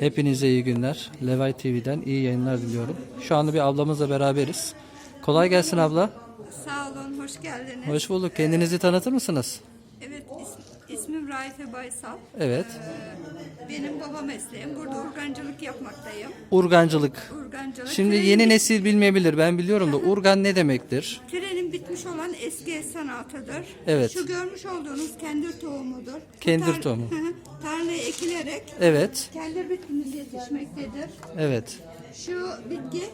Hepinize iyi günler. Levay TV'den iyi yayınlar diliyorum. Şu anda bir ablamızla beraberiz. Kolay gelsin abla. Sağ olun, hoş geldiniz. Hoş bulduk. Kendinizi tanıtır mısınız? Evet, is- ismim Raife Baysal. Evet. Ee, benim baba mesleğim. Burada urgancılık yapmaktayım. Urgancılık. Urgancılık. Şimdi yeni nesil bilmeyebilir. Ben biliyorum da urgan ne demektir? Bitmiş olan eski el sanatıdır. Evet. Şu görmüş olduğunuz kendir tohumudur. Kendir tar- tohumu. Tarlaya ekilerek Evet. kendir bitkimiz yetişmektedir. Evet. Şu bitki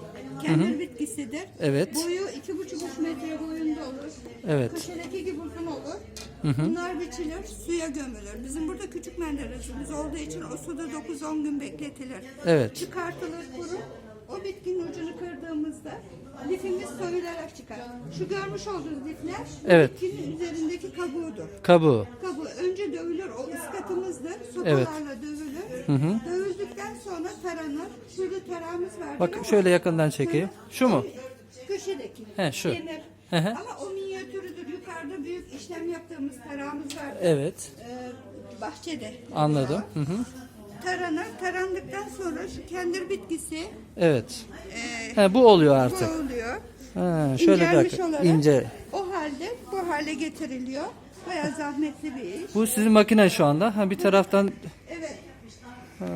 kendir bitkisidir. Evet. Boyu iki buçuk üç metre boyunda olur. Evet. Köşedeki gibi uzun olur. Bunlar biçilir, suya gömülür. Bizim burada küçük menderesimiz olduğu için o suda 9-10 gün bekletilir. Evet. Çıkartılır kuru. O bitkinin ucunu kırdığımızda lifimiz soyularak çıkar. Şu görmüş olduğunuz lifler Evet. bitkinin üzerindeki kabuğudur. Kabuğu. Kabuğu önce dövülür, o ıskatımızdır. Sopalarla dövülür. Dövüldükten sonra taranır. Şurada tarağımız var. Bakın şöyle yakından çekeyim. Şu mu? Köşedeki. He, şu. Hı hı. Ama o minyatürüdür. Yukarıda büyük işlem yaptığımız tarağımız var. Evet. Ee, bahçede. Anladım. Hı hı. Taranır. Tarandıktan sonra şu kendir bitkisi Evet. e, He, bu oluyor bu artık. oluyor. Ha, şöyle İncelmiş bak. olarak ince. o halde bu hale getiriliyor. Bayağı zahmetli bir iş. Bu sizin makine şu anda. Ha bir taraftan Evet. Burada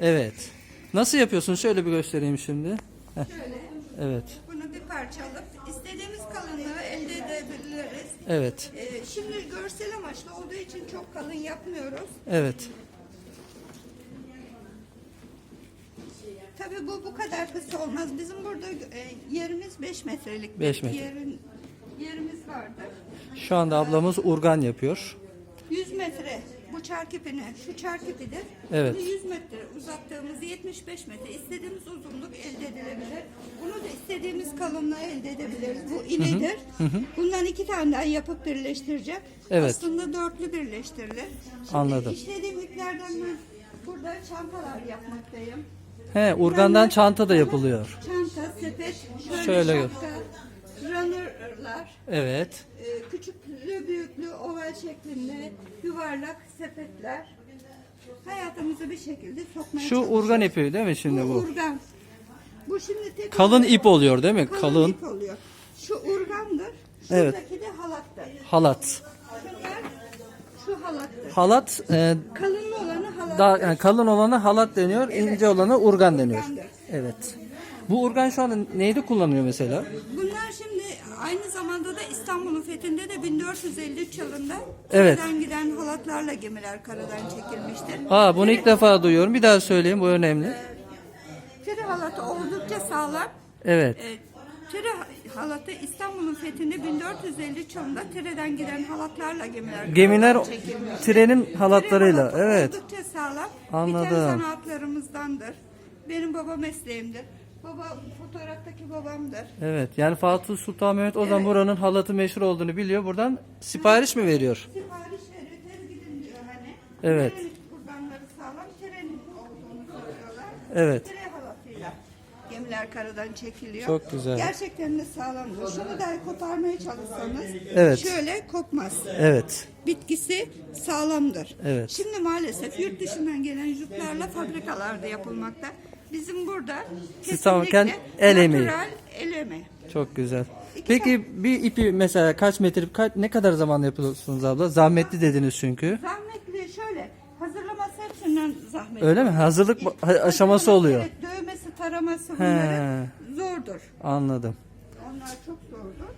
evet. Nasıl yapıyorsun? Şöyle bir göstereyim şimdi. Heh, Şöyle. Evet. Bunu bir parça alıp istediğimiz kalınlığı elde edebiliriz. Evet. Ee, şimdi görsel amaçlı olduğu için çok kalın yapmıyoruz. Evet. Tabii bu bu kadar kısa olmaz. Bizim burada e, yerimiz 5 metrelik. Beş bir metre. Yerin, yerimiz vardır. Şu anda ablamız urgan yapıyor. 100 metre bu çark ipini, şu çark ipidir. Evet. Bunu 100 metre uzattığımız 75 metre istediğimiz uzunluk elde edilebilir. Bunu da istediğimiz kalınlığı elde edebiliriz. Bu inedir. Bundan iki tane daha yapıp birleştirecek. Evet. Aslında dörtlü birleştirilir. Şimdi Anladım. işlediğim iplerden ben burada çantalar yapmaktayım. He, urgandan çanta da yapılıyor. Çanta, sepet, şöyle, Şöyle şapka, runner'lar, Evet. e, küçüklü, büyüklü, oval şeklinde yuvarlak sepetler hayatımızı bir şekilde sokmaya Şu çalışıyoruz. urgan ipi değil mi şimdi bu. bu? urgan. Bu şimdi tek Kalın ip oluyor değil mi? Kalın, Kalın. ip oluyor. Şu urgandır. Evet. Şuradaki de halattır. Halat. Şunlar şu halattır. Halat e, Kalın olanı halattır. Daha yani kalın olana halat deniyor, ince olana urgan deniyor. Urgandır. Evet. Bu urgan şu anda neyde kullanıyor mesela? Bunlar şimdi aynı zamanda da İstanbul'un fethinde de 1453 yılında Evet. karadan giden halatlarla gemiler karadan çekilmiştir. Aa bunu ilk defa duyuyorum. Bir daha söyleyeyim bu önemli. Tiri halatı oldukça sağlam. Evet. E, tiri halatı İstanbul'un fethinde 1453 yılında Tire'den giden halatlarla gemiler Gemiler trenin halatlarıyla. halatı Evet. Oldukça sağlam. Anladım. Biten sanatlarımızdandır. Benim baba mesleğimdir. Baba fotoğraftaki babamdır. Evet. Yani Fatih Sultan Mehmet o zaman buranın halatı meşhur olduğunu biliyor. Buradan sipariş mi veriyor? Sipariş veriyor, tez gidin diyor hani. Evet. Trenin kurbanları sağlam, trenin olduğunu söylüyorlar. Evet. Tire gemiler karadan çekiliyor. Çok güzel. Gerçekten de sağlamdır. Şunu da koparmaya çalışsanız Evet. şöyle kopmaz. Evet. Bitkisi sağlamdır. Evet. Şimdi maalesef yurt dışından gelen juplarla fabrikalarda yapılmakta. Bizim burada Siz tamamen kesinlikle el emeği. natural el emeği. Çok güzel. Peki bir ipi mesela kaç metre kaç, ne kadar zaman yapıyorsunuz abla? Zahmetli dediniz çünkü. Zahmetli şöyle hazırlaması hepsinden zahmetli. Öyle mi? Hazırlık ba- aşaması oluyor. Evet, taraması bunları zordur. Anladım. Onlar çok zordur.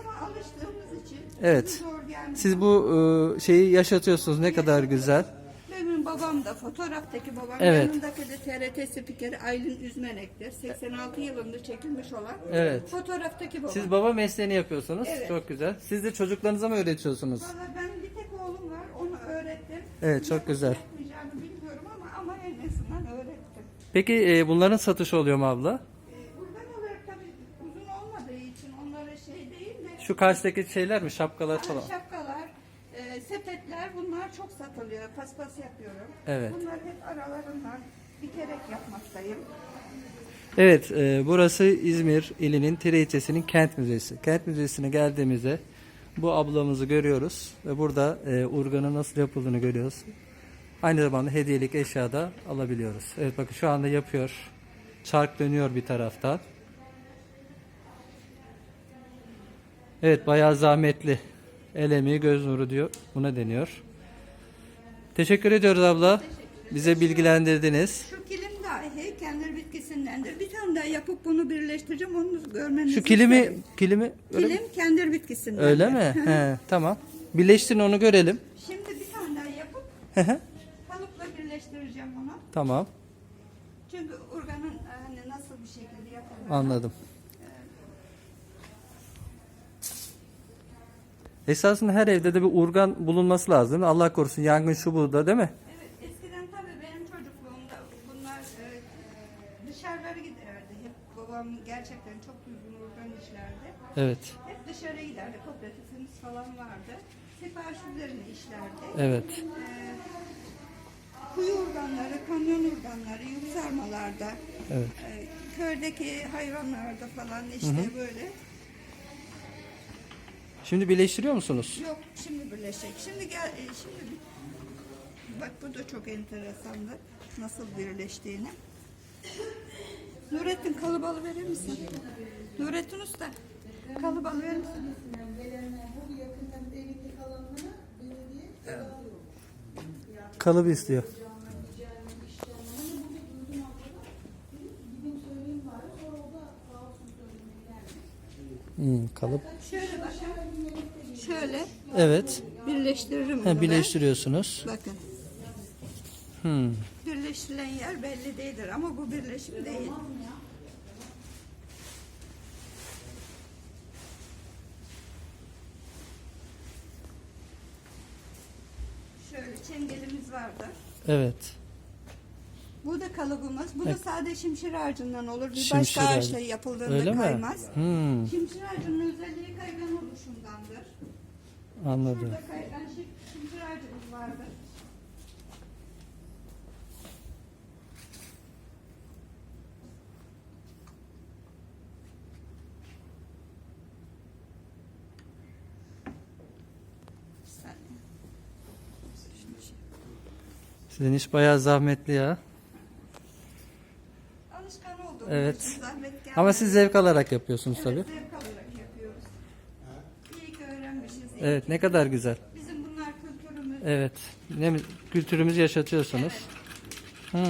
Ama alıştığımız için Evet. zor gelmiyor. Siz bu e, şeyi yaşatıyorsunuz. Ne kadar güzel. Benim babam da fotoğraftaki babam Evet. yanındaki de TRT spikeri Aylin Üzmenek'tir. 86 yılında çekilmiş olan. Evet. Fotoğraftaki babam. Siz baba mesleğini yapıyorsunuz. Evet. Çok güzel. Siz de çocuklarınıza mı öğretiyorsunuz? Valla ben bir tek oğlum var onu öğrettim. Evet, çok güzel. Yapmayacağını bilmiyorum ama ama en azından öğrettim. Peki e, bunların satışı oluyor mu abla? Buradan olarak tabii uzun olmadığı için onlara şey değil de Şu karşıdaki şeyler mi? Şapkalar falan. şapkalar, e, sepetler bunlar çok satılıyor. Paspas yapıyorum. Evet. Bunlar hep aralarından dikerek yapmaktayım. Evet, e, burası İzmir ilinin Tire ilçesinin kent müzesi. Kent müzesine geldiğimizde bu ablamızı görüyoruz ve burada e, urganın nasıl yapıldığını görüyoruz. Aynı zamanda hediyelik eşya da alabiliyoruz. Evet bakın şu anda yapıyor. Çark dönüyor bir taraftan. Evet bayağı zahmetli. El emeği göz nuru diyor. Buna deniyor. Teşekkür ediyoruz abla. Bize bilgilendirdiniz. Şu kilim dahi kendi bitkisindendir. Bir tane daha yapıp bunu birleştireceğim. Onu görmenizi Şu kilimi isterim. kilimi öyle, Kilim kendi bitkisinden. öyle mi? He, tamam. Birleştirin onu görelim. Şimdi bir tane daha yapıp birleştireceğim onu. tamam. Çünkü organın e, hani nasıl bir şekilde yapıldığını Anladım. Esasında her evde de bir urgan bulunması lazım. değil mi? Allah korusun yangın şu bu da değil mi? Evet, eskiden tabii benim çocukluğumda bunlar e, dışarılara giderdi. Hep babam gerçekten çok düzgün organ işlerdi. Evet. Hep dışarı giderdi. Kooperatifimiz falan vardı. Sipariş üzerine işlerdi. Evet. Ee, kuyu organları, kamyon organları, yükselmalarda, Evet. e, köydeki hayvanlarda falan işte böyle. Şimdi birleştiriyor musunuz? Yok şimdi birleşecek. Şimdi gel, e, şimdi bak bu da çok enteresandı. Nasıl birleştiğini. Nurettin kalıbalı verir misin? Nurettin Usta kalıbalı verir misin? Kalıbı istiyor. Kalıp. Şöyle bakın. Şöyle Evet. birleştiririm bunu Ha, ben. birleştiriyorsunuz. Bakın. Hmm. Birleştirilen yer belli değildir ama bu birleşim değil. Şöyle çengelimiz vardı. Evet. Bu da kalıbımız. Bu da sade şimşir ağacından olur. Bir Şimşir başka ağacı. ağaçla yapıldığında Öyle mi? kaymaz. Hmm, Şimşir ağacının özelliği kaygan oluşundandır. anladım. Burada kaygan şim- şimşir ağacımız vardır. Bir saniye. Şunu şey- Sizin iş bayağı zahmetli ya. Alışkan oldum. Evet. Zahmet. Ama siz zevk alarak yapıyorsunuz evet, tabii. zevk alarak yapıyoruz. İyi ki öğrenmişiz. iyi Evet ki. ne kadar güzel. Bizim bunlar kültürümüz. Evet. Ne kültürümüzü yaşatıyorsunuz. Hmm.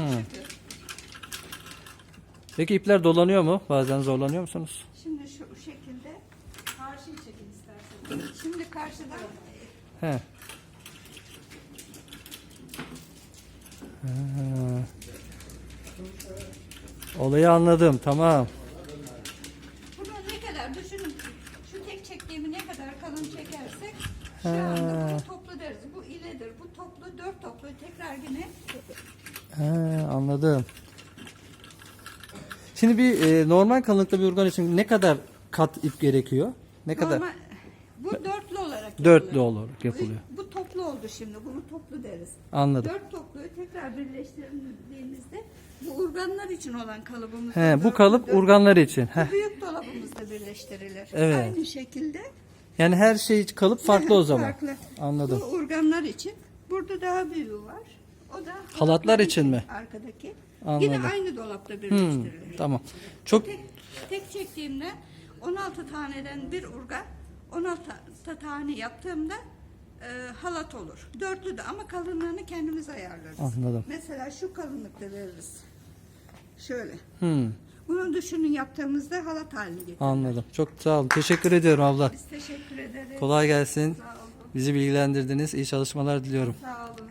Peki ipler dolanıyor mu? Bazen zorlanıyor musunuz? Şimdi şu şekilde karşıyı çekin isterseniz. Şimdi karşıdan He. Ha. Olayı anladım. Tamam. bunu ne kadar düşünün. Şu tek çektiğimi ne kadar kalın çekersek şu Ha. anda bunu toplu deriz. Bu iledir. Bu toplu dört toplu tekrar yine He, anladım. Şimdi bir e, normal kalınlıkta bir organ için ne kadar kat ip gerekiyor? Ne kadar? normal bu dörtlü olarak Dörtlü yapılıyor. olarak yapılıyor. Bu, oldu şimdi. Bunu toplu deriz. Anladım. Dört topluyu tekrar birleştirdiğimizde bu organlar için olan kalıbımız. He, bu kalıp urganlar için. Heh. Büyük dolabımızda birleştirilir. Evet. Aynı şekilde Yani her şey kalıp farklı o zaman. Farklı. Anladım. Bu organlar için. Burada daha büyüğü var. O da Halatlar için mi? Arkadaki. Anladım. Yine aynı dolapta Hmm, birleştirilir. tamam. Çok Tek, tek çektiğimde 16 taneden bir urgan 16 ta- tane yaptığımda e, halat olur. Dörtlü de ama kalınlığını kendimiz ayarlarız. Anladım. Mesela şu kalınlıkta veririz. Şöyle. hmm, Bunu düşünün yaptığımızda halat haline getiririz. anladım. Çok sağ olun. Teşekkür ediyorum abla. Biz teşekkür ederiz. Kolay gelsin. Sağ olun. Bizi bilgilendirdiniz. İyi çalışmalar diliyorum. Sağ olun.